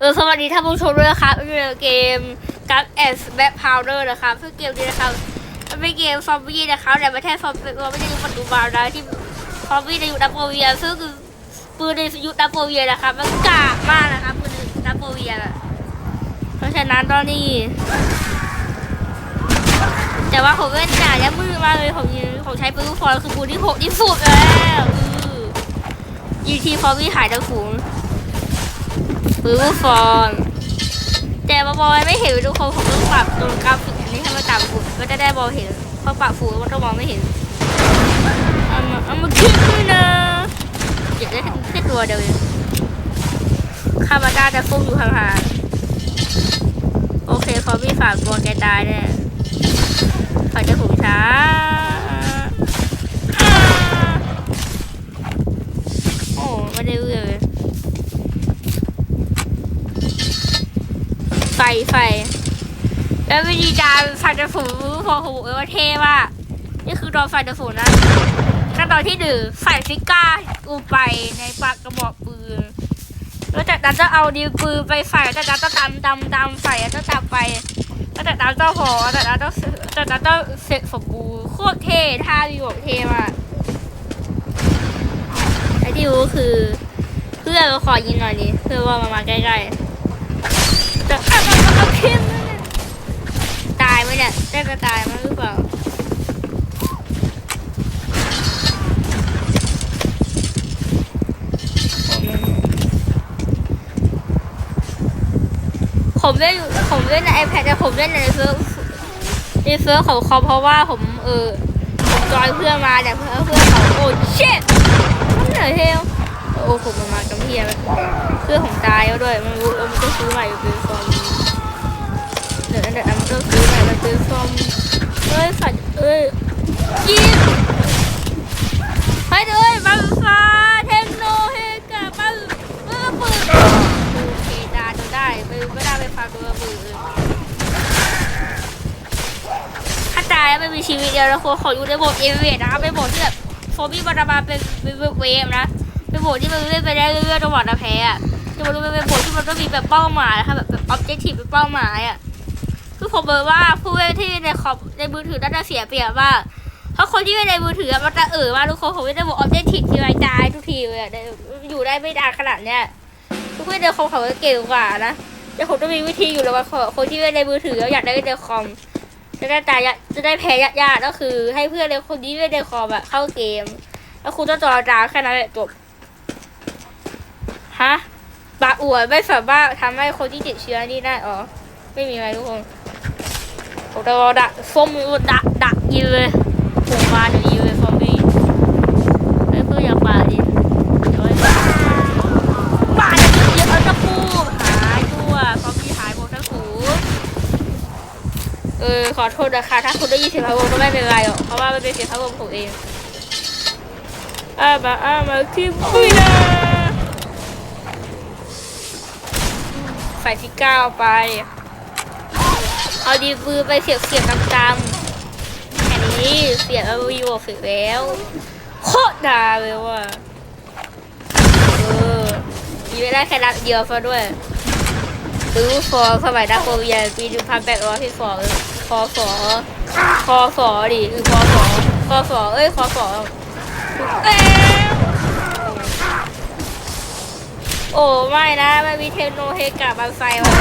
เออสวัสดีท่านผู้ชมด้วยนะครับเรื่องเกมกักแอสแบ็คพาวเดอร์นะครับซึ่งเกมนี้นะครับมันเป็นเกมซอมบี้นะครับแต่ไม่ใช่ซอมบี้ไม่ใช่ยุคปัจจุบันนะที่ซอมบี้ในยุคนาโปเลียซึ่งคือปืนในยุคนาโปเลียนะครับมันกากมากนะครับปืนในนาโปเลียเพราะฉะนั้นตอนนี้ แต่ว่าผมเล่นจ่ายและมือมากเลยผมยิงผมใช้ปืนลูกฟอยคือปืนที่โหดที่สุดแล้วยิงทีฟอร์วี่หายทั้งฝูง ปื้อฟอนแต่มบอยไม่เห็นทุกคนผมต้องปรับตรงกราฟิกอันนี้ให้มันต่ำสุดก็จะได้มอเห็นเพราะปรับฟูมันต้องมองไม่เห็นเอามาเอามาขึ้นด้วยนะเก็บได้แค่ตัวเดียวเองคามาด้าจะฟุ้งอยู่ห่างๆโอเคพอมีฝากตัวแกตายแน่ฝาจะถูกช้าอ่าโอ้ไม่ได้เรื่องเลย ไฟไฟ แล้ววิธีการไฟจะฝูพอผมบอกเลยว่าเท่า นี่คือตอนไฟจะฝูนะขั้นตอนที่หนึ่งใส่ฟิก้าอูไปในปากกระบอกปืนแล้วจากนั้นจะเอาดิวปืนไปใส่จากนั้นจะตำตำตำใส่แล้วจะจับไปแล้วจากนั้นจะห่อจากนั้นจะจากนั้นจะเสร็จสมบูรณ์โคตรเท่ท่าวิวเท่มากไอ้ที่รู้คือ เพื่อนขอยินหน่อยดิเพื่อว่ามามาใกล้ๆ จะเอาเอาเอาเข้มนั่นน่ะตายไหมเนี่ยได้จะตายมั้ยหรือเปล่าผมเล่นผมเล่นใน iPad แต่ผมเล่นในเซิร์ฟในเซิร์ฟของคอมเพราะว่าผมเออผมจอยเพื่อนมาแต่เพื่อนเพื่อนเขาโอ้ช็ดมันเหนื่อยเทล โอ้ผมมามากำเพียแล้วเพื่อนผมตายแล้วด้วยมันรู้มันก็ซื้อใหม่เป็นฟอร์มเดี๋ยวเดี๋ยวมันก็ซื้อใหม่มันเป็นฟอมเอ้ยฝันเอ้ยยิงไปเลยบังฟ้าเทคโนเฮกะบังเออปืนโอเคดาดูได้ไปไม่ได้ไปฟังตัวปืนถ้าตายแล้วไม่มีชีวิตเดียวแล้วคนขออยู่ในโหมดเอเวทนะครับเป็นโหมดที่แบบโฟบี้บาราบาเป็นเวฟนะ เป็นโหมดที่มันเล่นไปได้เรื่อยๆจนกว่าจะแพ้อะจะมาดูเป็นโหมดที่มันต้องมีแบบเป้าหมายนะคะแบบแบบออบเจกตีฟเป็นเป้าหมายอะคือผมบอกว่าผู้เล่นที่ในคอมในมือถือน่าจะเสียเปรียบมาเพราะคนที่เล่นในมือถือมันจะเออมาทุกคนผมไม่ได้บอกออบเจกตีฟทีไรตายทุกทีเลยอยู่ได้ไม่นานขนาดเนี้ยทุกคนในคอมเขาจะเก่งกว่านะแต่ผมต้องมีวิธีอยู่แล้วว่าคนที่เล่นในมือถือแล้วอยากได้เล่นในคอมจะได้ตายจะได้แพ้ยากๆก็คือ ให้เพื่อนในคนที่เล่นในคอมอะเข้าเกม แล้วคุณต้องจอจาแค่นั้นแหละจบ ฮะปลาอวดไม่สามารถทำให้คนที่ติดเชื้อนี่ได้อ๋อไม่มีอะไรทุกคนผมจะรอดักส้มดักดักยิงเลยผมมาเดี๋ยวยิงเลยซอมบี้เฮ้เพื่อนอยากปาดิเฮ้ยปาเยอะเยอะจะพูหายตัวซอมบี้หายหมดทั้งฝูเออขอโทษนะคะถ้าคุณได้ยินเสียงพะวงก็ไม่เป็นไรหรอกเพราะว่ามันเป็นเสียงพะวงผมเองอามาอามาคิบุยนะใส่ที่เก้าไป เอาดีบือไปเสียบเสียบตามๆแค่นี้เสียบเอาวีโอสร็จแล้ว โคตรดาเลยว่ะเออมีไม่ได้แค่นัดเดียวซะด้วยซื้อฟอสมัยดักโคเวียนปีหนึ่งพันแปดร้อยที่สองคอสอคอสอดิคือคอสอคอสอเอ้ยคอสอเอ้ย โอ้ไม่นะไม่มีเทคโนเฮกะบันไซมา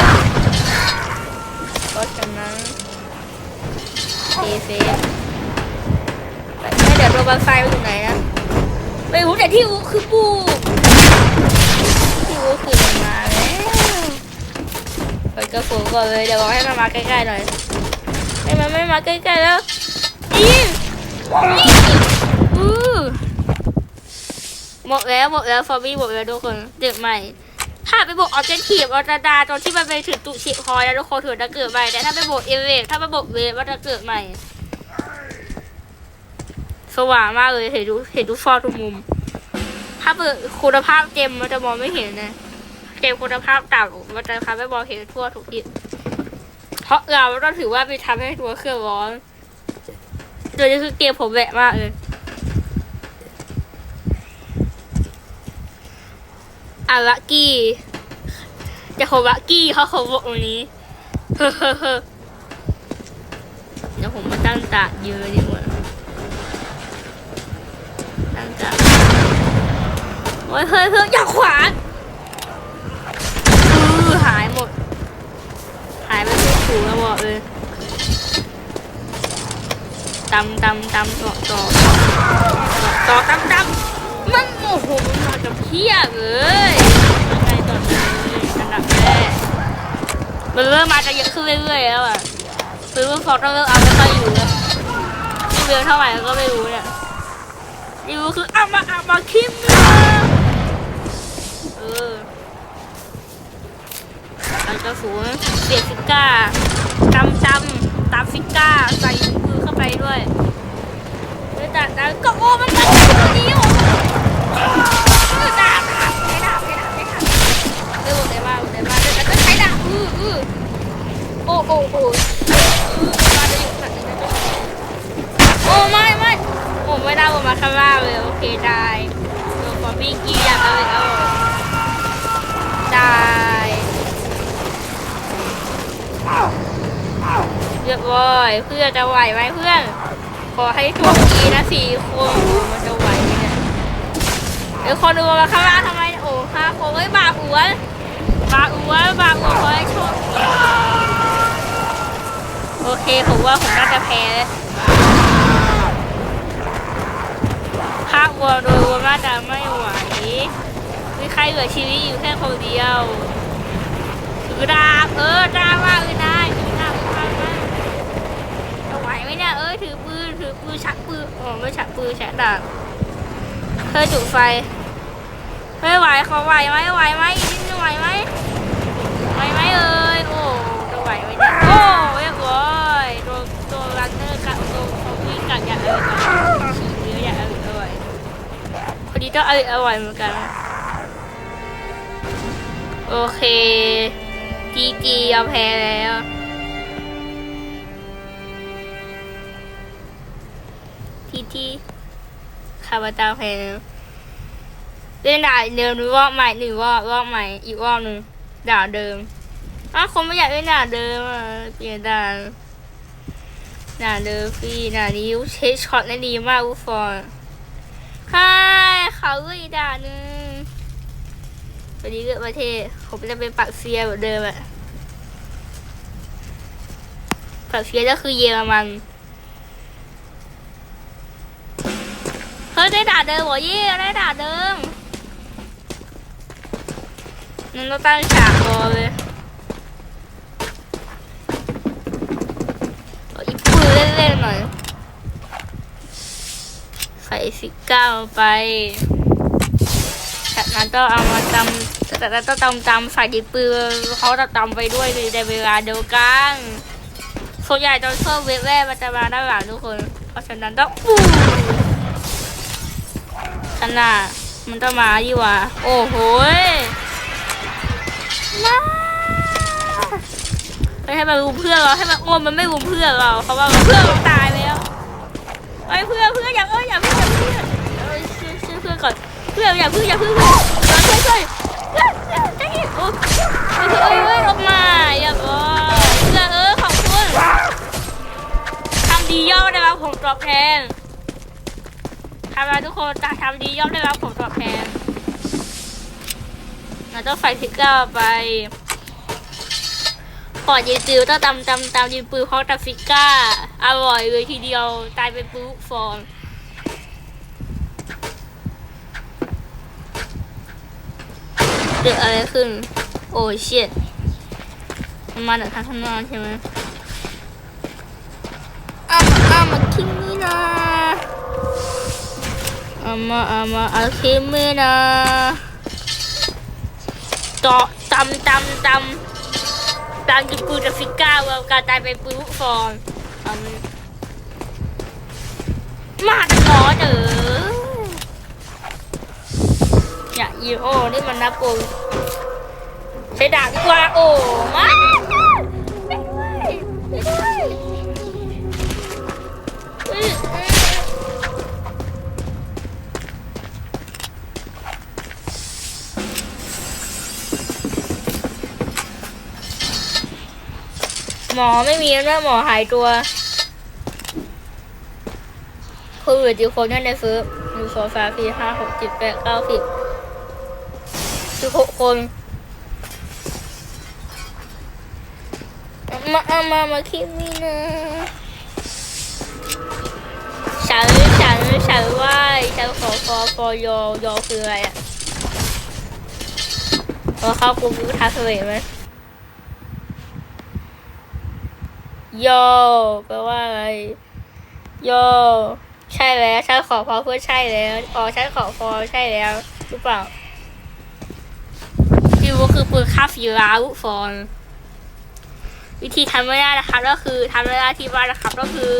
เพราะฉะนั้นเอเซฟไม่เดี๋ยวตัวบันไซไปอยู่ไหนนะไม่รู้แต่ที่รู้คือปูที่รู้คือมันมาแล้วไปกระฝูก่อนเลยเดี๋ยวรอให้มันมาใกล้ๆหน่อยให้มันไม่มาใกล้ๆแล้วยิงยิงอู้ หมดแล้วหมดแล้วฟอร์บี้หมดแล้วทุกคนเด็กใหม่ถ้าไปบอกออเจกตีฟออจดาตอนที่มันไปถึงตุชิคอยแล้วทุกคนถือจะเกิดใหม่แต่ถ้าไปบอกเอเวกถ้าไปบอกเวว่าจะเกิดใหม่ สว่างมากเลยเห็นดูเห็นดูฟอร์ทุกมุม ถ้าเปิดคุณภาพเต็มมันจะมองไม่เห็นนะเต็มคุณภาพต่ำมันจะทำให้มองเห็นทั่วทุกทิศเพราะเราต้องถือว่าไปทำให้ตัวเครื่องร้อนโดยนี่คือเกมผมแหวะมากเลย อาลักี้จะโคบักกี้เขาเขาบอกวันนี้เฮ้อเดี๋ยวผมมาตั้งตาเยืนดีกว่าตั้งตาโอ้ยเฮ้ยเฮ้ยอย่าขวางอือหายหมด หายไปเป็นถูแล้วบอกเลยตำตำตำต่อต่อต่อตำตำมันโอ้โห มันมากับเพียบเลยไงต่อเลยอันดับแรกมันเริ่มมาจะเยอะขึ้นเรื่อยๆแล้วอะคือว่าฟอกต้องเริ่มเอาไม่ค่อยอยู่แล้วนี่เบลเท่าไหร่ก็ไม่รู้เนี่ยนี่รู้คือเอามาเอามาคิมเออเราจะสูงเสียฟิก้าตำตำตำฟิก้าใส่มือเข้าไปด้วยแล้วจาตาก็โอ้มันมาจากตัวนี้โอ้ ดาบดาบใช้ดาบใช้ดาบใช้ดาบเออได้มากได้มากแล้วก็ใช้ดาบอืออือโอ้โอ้โอ้มาจะอยู่ฝั่งนี้นะโอ้ไม่ไม่โอ้ไม่ได้ผมมาข้างล่างเลยโอเคได้ตัวฟอร์บี้กีอยากเอาเลยเอาได้เรียบร้อยเพื่อนจะไหวไหมเพื่อนขอให้โชคดีนะสี่คนมันจะ เดี๋ยวคนดูมาข้างล่างทำไมโอ้ห้าคนเฮ้ยบาหัวบาหัวบาหัวขอให้โชคโอเคผมว่าผมน่าจะแพ้ภาควัวโดยวัวน่าจะไม่ไหวมีใครเหลือชีวิตอยู่แค่คนเดียวถือดาบเออดาบว่าเออได้ถือดาบว่ามาจะไหวไหมเนี่ยเอ้ยถือปืนถือปืนชักปืนอ๋อไม่ชักปืนชักดาบ เธอจุดไฟ ไม่ไหวเขอไหวไหมไหวไหมอีกนิดนึงไหวไหมไหวไหมเอ้ยโอ้จะไหวไหมเนี่ยโอ้เรียบร้อยโดนตัวรันเนอร์กับตัวเขาวิ่งกัดอย่าเออฉีดเนื้อย่าเอออร่อยพอดีต้องเอออร่อยเหมือนกัน โอเคจีจียอมแพ้แล้วทีที คาบาตาแพ้แล้วเล่นด่าเดิมหรือรอบใหม่หนึ่งรอบรอบใหม่อีกรอบหนึ่งด่าเดิมอ้าวคนไม่อยากเล่นด่าเดิมอะเปลี่ยนด่านด่าเดิมฟรีด่านี้เช็คช็อตได้ดีมากอุฟอนใช่เขาเอ้ยด่าหนึ่งวันนี้เกิดประเทศผมจะเป็นปักเซียแบบเดิมอะปักเซียก็คือเยอรมัน ฮ้ยได้ด่าเดิมเหรอเย่ได้ด่าเดิมนั่นต้องตั้งฉากรอเลยอีปืนเล่นๆหน่อยใส่ฟิกเก้าไปจากนั้นต้องเอามาตำจากนั้นต้องตำตำใส่ดิบปืนเขาจะตำไปด้วยในเวลาเดียวกันส่วนใหญ่ตอนเซอร์เวฟแว่มันจะมาด้านหลังทุกคน เพราะฉะนั้นต้อง ปูขนาดมันต้องมาดีว่า โอ้โหมาไม่ให้มันรุมเพื่อนเราให้มันโอ้มันไม่รุมเพื่อนเราเขาว่าเพื่อนเราตายแล้วไอ้เพื่อนเพื่อนอย่าเอ้ยอย่าเพื่อนอย่าเพื่อนเอ้ยชื่อชื่อเพื่อนก่อนเพื่อนอย่าเพึ่งอย่าเพึ่งเพื่อนช่วยช่วยเพื่อนเพื่อนได้ยินโอ้เฮ้ยเฮ้ยออกมาอย่าบอกเพื่อนเออขอบคุณทำดียอมได้รับผลตอบแทน ทำมาทุกคนจะทำดีย่อมได้รับผลตอบแทนเราต้องไฟพิกเกอร์ไปก่อนยิงปืนต้องตำตำตำยิงปืนเพราะตัฟิก้า อร่อยเลยทีเดียว ตายเป็นปืนฟอนเกิดอะไรขึ้น โอ้ยเชียมันมาจากทางข้างนอกใช่ไหมอ้ามาอามาคิมินะ อามาอามาเอาคิมินะต่อตำตำตำตำกินปูจากฟิก้าว่าการตายไปปูฟองมาดหมอเด้ออย่าอีโอนี่มันนับปูใช้ดาบดีกว่าโอ้มา อไม่มีแล้วนะหมอหายตัวคือเหลือกี่คนนั่นในเฟิร์ฟหนึ่งสองสามสี่ห้าหกเจ็ดแปดเก้าสิบสิบหกคนมาเอามามาคิดนี่นะฉันฉันฉันว่าฉันขอฟอฟอยอยอคืออะไรอะพอเข้ากูกูทักเลยไหม โยแปลว่าอะไรโยใช่แล้วฉันขอพอเพื่อใช่แล้วอ๋อฉันขอพอใช่แล้วหรือเปล่าฟิวคือปืนฆ่าฟีราลูกฟอนวิธีทำไม่ได้นะครับก็คือทำไม่ได้ที่บ้านนะครับ ก็คือ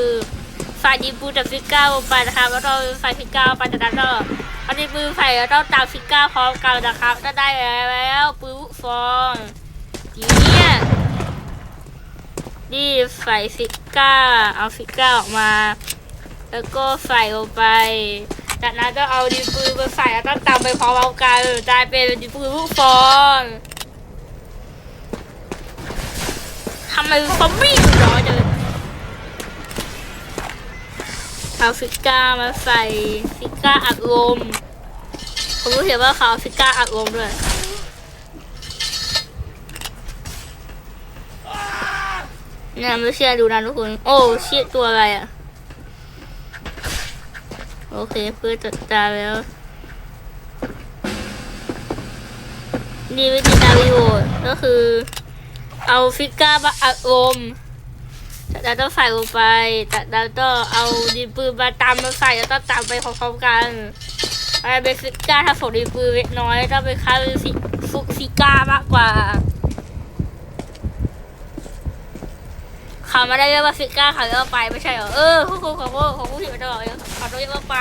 ใส่ดีปูจากฟิกเก้าไปนะครับแล้วก็ใส่ฟิกเก้าไปจากนั้นก็เอาดีปืนใส่แล้วต้องตามฟิกเก้าพร้อมกันนะครับก็ได้แล้วปืนฟอนอย่างเนี้ย นี่ใส่ฟิกก้า เอาฟิกก้าออกมา แล้วก็ใส่ลงไป จากนั้นก็เอาดินปืนมาใส่แล้วก็ตำไปพร้อมกันกลายเป็นดินปืนลูกฟองทำไมซอมบี้มันร้อนจังเอาฟิกก้ามาใส่ฟิกก้าอัดลมผมรู้เห็นว่าเขาเอาฟิกก้าอัดลมด้วย เนี่ยไม่เชื่อดูนะทุกคน โอ้เชี่ยตัวอะไรอะโอเคเพื่อจัดตาแล้วนี่วิธีการรีโวก็คือ เอาฟิกก้ามาอัดลมจากนั้นต้องใส่ลงไปจากนั้นก็เอาดินปืนมาตำมมาใส่แล้วก็ตำไปพร้อมๆกันอะไรเป็นฟิกก้าถ้าฝนดินปืนเล็กน้อยต้องเป็นค่าฟิฟุกฟิก้ามากกว่า เขาไม่ได้เรียกว่าฟิก้าเขาเรียกว่าไปไม่ใช่เหรอ เออผู้คุของผู้ของผู้ผิดมาตลอดเลยเขาต้องเรียกว่าไป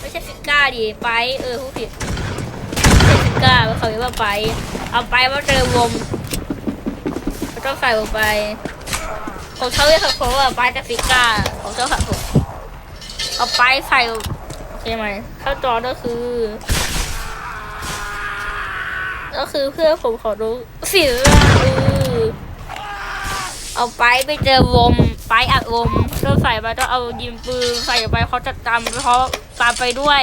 ไม่ใช่ฟิก้าดิไป เออผู้ผิดไม่ใช่ฟิก้าเขาเรียกว่าไป เอาไปมาเจอวมเขาต้องใส่ลงไป ผมชอบเรียกเขาว่าไปแต่ฟิก้าผมชอบขัดผมเอาไปใส่โอเคไหมข้าวจอก็คือก็คือเพื่อผมขอรู้สิว่าเออ เอาไปไปเจอวมไปอัดวมก็ใส่ไปต้องเอายิงปืนใส่ไปเขาจะตามเขาตามไปด้วย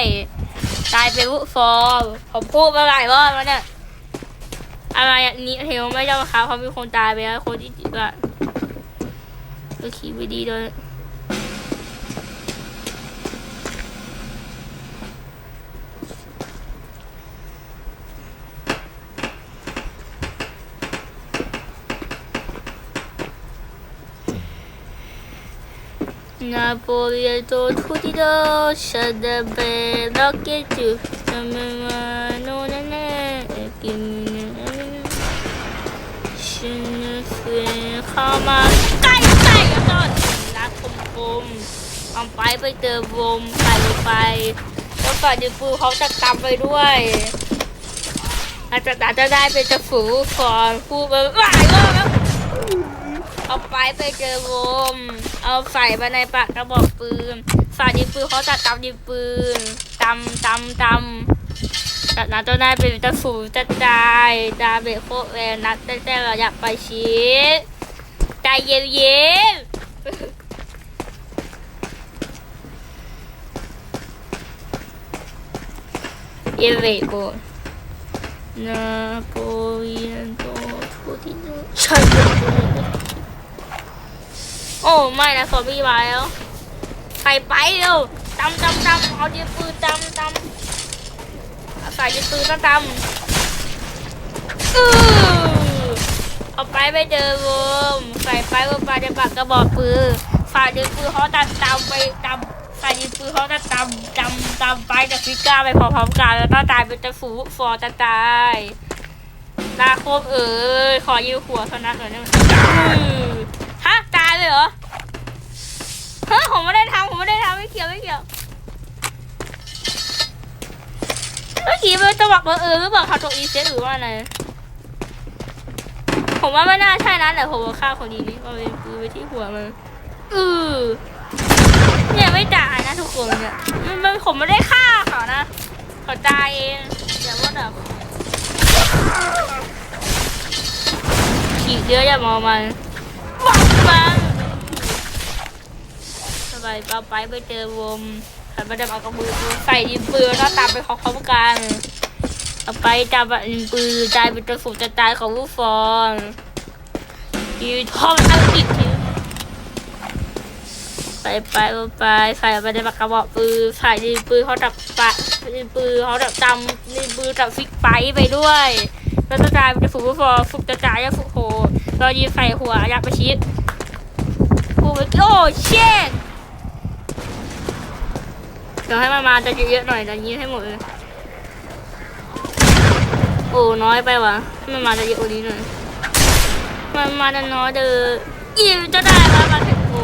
ตายไปวุฟอร์ผมพูดมาหลายรอบแล้วเนี่ยอะไรอย่างนี้เทลไม่ยอมครับเขามีคนตายไปแล้วคนที่ติดอะก็ขี่ไปดีเลย นาโปลีโตทุติโดชาดาเบล็อกเกจูทำไมมาโน่นนั่นกินฉันเสียเข้ามาใกล้ใกล้แล้วก็รักคมคมเอาไปไปเจอวมใส่ลงไปแล้วก่อนจะปูเขาจะตามไปด้วยอาจจะอาจจะได้เป็นจะฝูก่อนพูดไปหลายรอบแล้วเอาไปไปเจอวม เอาใส่ไปในปากกระบอกปืนสายยิงปืนเขาจะตำยิงปืนตำตำตำจากนั้นเจ้านายเป็นจะฝูจะตายดาเบโคตรแรงนัดแต่แต่เราอยากไปชีสใจเย็นเย็นเยเวโกนาโปเลียนโตทุติโนชัยโยโโอ้ไม่นะซอมบี้มาแล้วใส่ไปเร็วตำตำตำเอาดิปืนตำตำใส่ดิปืนแล้วตำอื้อเอาไปไปเจอวมใส่ไปว่าไปจะปากกระบอกปืนใส่ดิปืนเขาตัดตำไปตำใส่ดิปืนเขาตัดตำตำตำไปกับฟิก้าไปพร้อมๆกันแล้วก็ตายเป็นตะฟูฟอจะตายนาโคมเอ๋ยขอยืมหัวเท่านั้นหน่อยได้ไหมอื้อฮะตายเลยเหรอ เฮ้ยผมไม่ได้ทำผมไม่ได้ทำไม่เกี่ยวไม่เกี่ยวเมื่อกี้เป็นจังหวะบังเอิญหรือเปล่าครับตัวอีเซหรือว่าอะไรผมว่าไม่น่าใช่นะแต่ผมฆ่าคนนี้นี่เอาเป็นปืนไปที่หัวมันอือเนี่ยไม่ตายนะทุกคนเนี่ยมันผมไม่ได้ฆ่าเขานะเขาตายเองแต่ว่าแบบฉีกเยอะอย่ามองมันปังปังส บายเอาไปไปเจอวมหันมาดับเอากระมือใส่ดินปืนแล้วตามไปเขาเขากันเอาไปจับดินปืนตายเป็นตัวฝูจะตายของลูกฟองยืนท้องอังกฤษไปไปไปใส่ไปในปากกระบอกปืนใส่ดินปืนเขาดับปะดินปืนเขาดับจำดินปืนดับฟิกไปไปด้วยแล้วจะกลายเป็นฝูลูกฟองฝึกจะจายแล้วฝึกโหเรายิงใส่หัวยักษ์ไปชิดโอ้ยโอ้เช่น เดี๋ยวให้มันมาจะเยอะๆหน่อยเดี๋ยวยิงให้หมดเลยโอ้น้อยไปวะให้มันมาจะเยอะกว่านี้หน่อยมันมาจะน้อยเด้อยิงจะได้แล้วมาถึงโอ้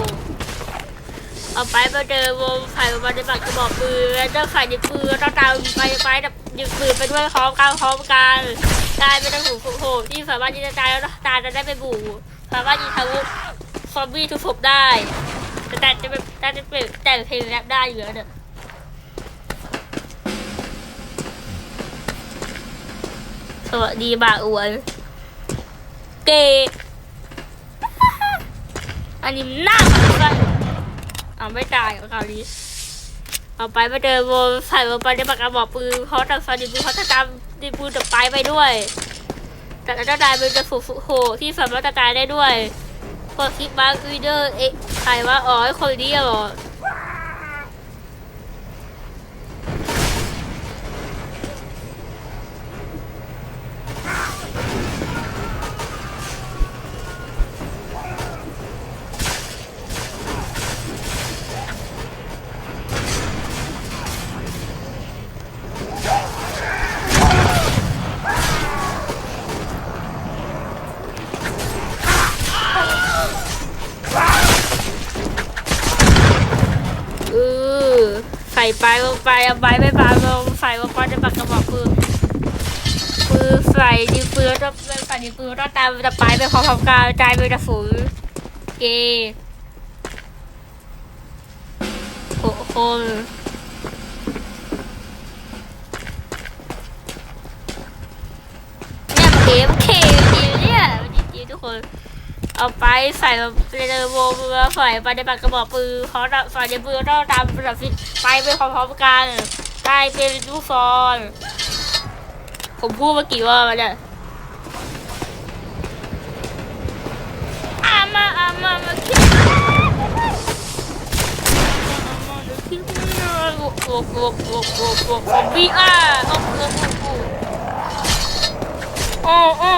เอาไปไปเจอวงไข่มาในปากกระบอกปืนแล้วเจ้าไข่ในปืนแล้วตามไปไปดับยิงปืนไปด้วยพร้อมกันพร้อมกันกลายเป็นตะหูโหดที่สามารถยิงตายแล้วตาจะได้ไปบูสามารถยิงทะลุซอมบี้ทุกศพได้แต่แต่จะเป็นแต่จะเป็นแต่เพลงแรปได้อยู่แล้วเนี่ย สวัสดีบ่าอวน เกอันนี้หน้ามันไปเอาไม่ตายกับคราวนี้เอาไปมาเดินวนใส่ลงไปในปากกระบอกปืนเขาทำฟันดิปืนเขาจะตามดิปืนจะไปไปด้วย แต่จะได้เป็นจะฝูกโหที่สามารถจะตายได้ด้วยพอคลิปบัควีเดอร์เอ๊ะใครว่าอ๋อคนเดียวเหรอ ใส่ลงไปเอาใบไม่บางลงใส่ลงไปในปากกระบอกปืนปืนใส่ดิวปืนต้องใส่ดิวปืนต้องตามจะไปไปพร้อมๆกันใจไปจะฝูงเกโอ้โหเนี่ยมันเกมเคจริงเนี่ยจริงๆทุกคน เอาไปใส่เรือโวเรือใส่ไปในปากกระบอกปืนเขาใส่ในปืนต้องตามระดับฟิตไปไปพร้อมๆกันกลายเป็นลูกฟอนผมพูดเมื่อกี้ว่ามันเนี่ยอามาอามามาคิดโอ้โหโอ้โหโอ้โหโอ้โหโอ้บีอาร์โอ้โหโอ้โหโอ้โหโอ้โหโอ้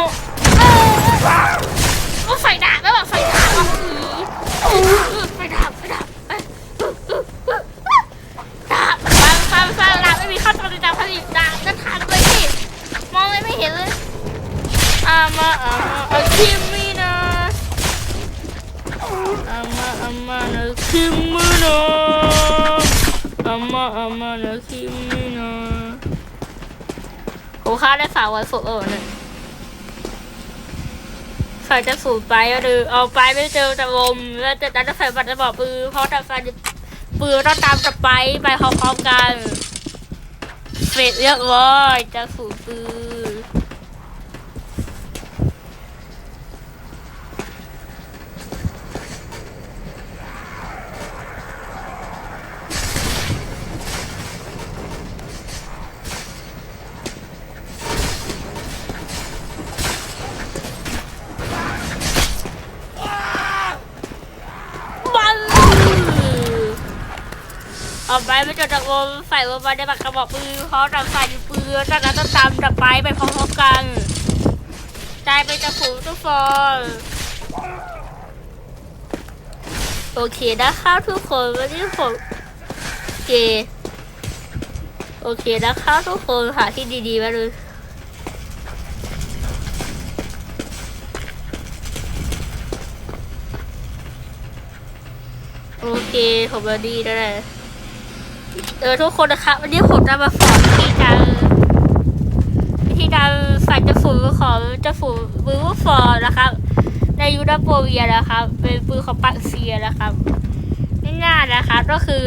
ไฟดับแล้วแบบไฟดับไฟดับไฟดับดับฟังฟังฟังดับไม่มีขั้นตอนในการผลิตดับนั่นทานเลยสิมองเลยไม่เห็นเลยอามาอามาอาคิมินะอามาอามานะคิมินะอามาอามานะคิมินะผมฆ่าได้สามวันสุดเออเนี่ย ใส่จะสูดไปก็คือเอาไปไม่เจอจะลมแล้วจะจะใส่บัตรจะบอกปืนเพราะถ้าใส่ปืนต้องตามจะไปไปพร้อมๆกันเสร็จเรียบร้อยจะสูดปืน ไปไม่เจอจะลมใส่ลงไปในบัตรกระบอกปืนเพราะจะใส่ปืนจากนั้นต้องตามจะไปไปพร้อมๆกันใจไปจะฝูทุกคนโอเคนะครับทุกคนวันนี้ผมเคโอเคนะครับทุกคนหาที่ดีๆมาดูโอเคผมมาดีแล้วแหละ เออทุกคนนะครับวันนี้ผมจะมาสอนวิธีการวิธีการใส่จะฝูของจะฝูมือว่าฟอร์นะครับ ในยูดาโปเวียนะครับ เป็นปืนของปักเซียนะครับง่ายๆนะครับก็คือ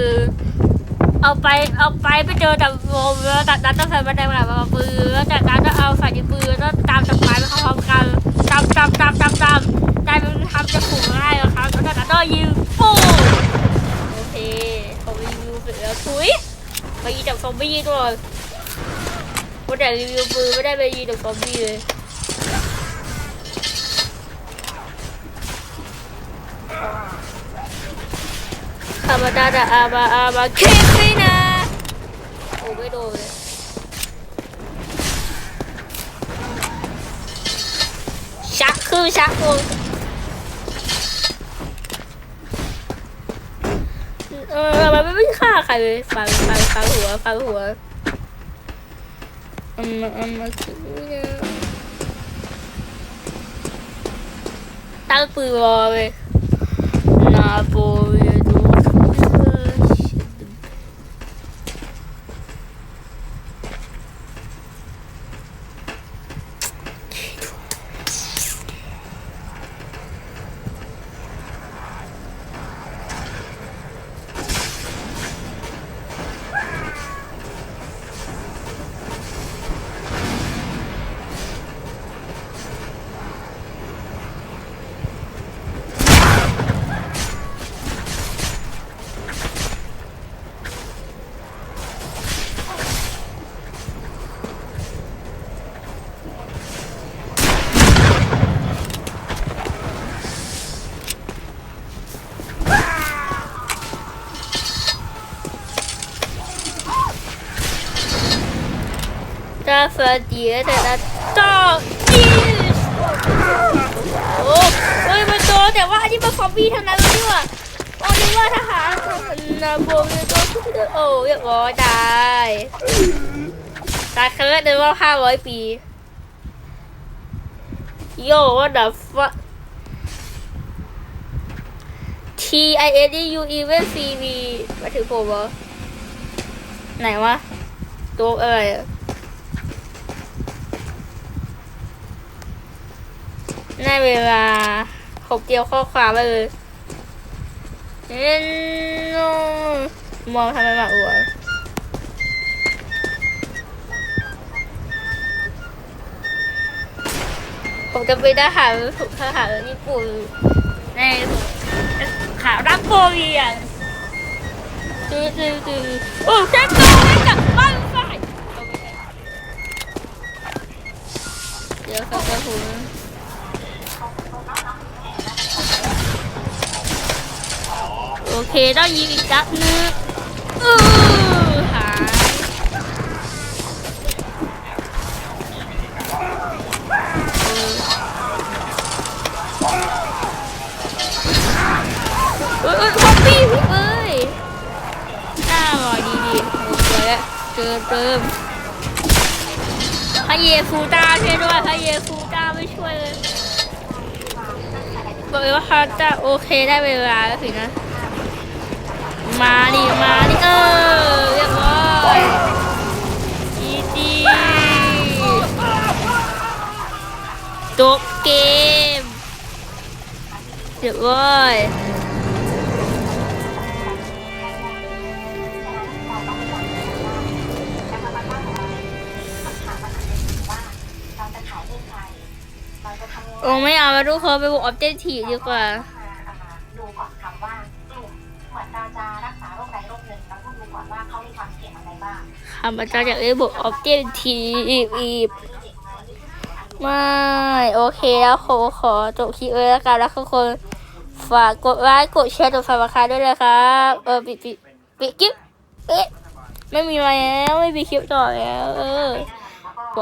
เอาไปเอาไปไปเจอกับโมแล้วจากนั้นต้องใส่บันไดแบบปืนแล้วจากนั้นก็เอาใส่ในปืนแล้วตามจับไปไปพร้อมกันจำจำจำจำจำกลายเป็นทำจะฝูง ให้อมบี้ตัววันแต่รีวิวปืนไม่ได้ไปยิงกับซอมบี้เลยคาบาดาดาอาบาอาบาเคฟินะโอ้ไม่โดนเลยชักคือชักโอ้เออมันไม่ฆ่า ใครเลยฟังฟังฟังหัวฟังหัวอืมอืมตั้งปืนรอเลยนาโป ตาฟาเดียแต่ละต่ออีสโอ้เฮ้ยมันโดนแต่ว่าอันนี้มันซอมบี้ทั้งนั้นเลยนี่หว่าโอ้นี่ว่าทหารนาโปเลียโดโอ้เรียบร้อยตายตายครั้งแรกในรอบห้าร้อยปี โย่ what the fuck T I N D U E V C V มาถึงผมเหรอไหนวะตัวอะไร ได้เวลาขบเดียวข้อความไปเลยเอ็นโนมองทำไมมาอวดผมจะเป็นทหารทหารญี่ปุ่นในขาวรักโคเรียนตื้อตื้อตื้อโอ้เช็คตัวไว้กับบ้านไฟเดี๋ยวสักครู่โอเคต้องยิงอีกจับนึงอือหายเอ้ยเอ้ยฮอปปี้เอ้ยน่าอร่อยดีดีโอ้สวยแล้วเจอเติมพระเยซูตาช่วยด้วยพระเยซูตาไม่ช่วยเลยบอกเลยว่าเขาจะโอเคได้เวลาแล้วสินะ มาดิมาดิเออเรียบร้อยดีดีจบเกมเรียบร้อยเราจะขายาจะทำยังไงโอ้ไม่เอาแล้วทุกคนไปบุกออบเจกตีดีกว่า ข้าพเจาอยากได้บุกออบเจกตีฟไม่ โอเคแล้วขอขอจบคลิปเลยแล้วกันแล้วทุกคน ฝากกดไลค์กดแชร์กดซับสไครต์ด้วยนะครับ เออปิดปิดปิดคลิปเอ๊ะไม่มีมาแล้ว ไม่มีคลิปต่อแล้ว เออ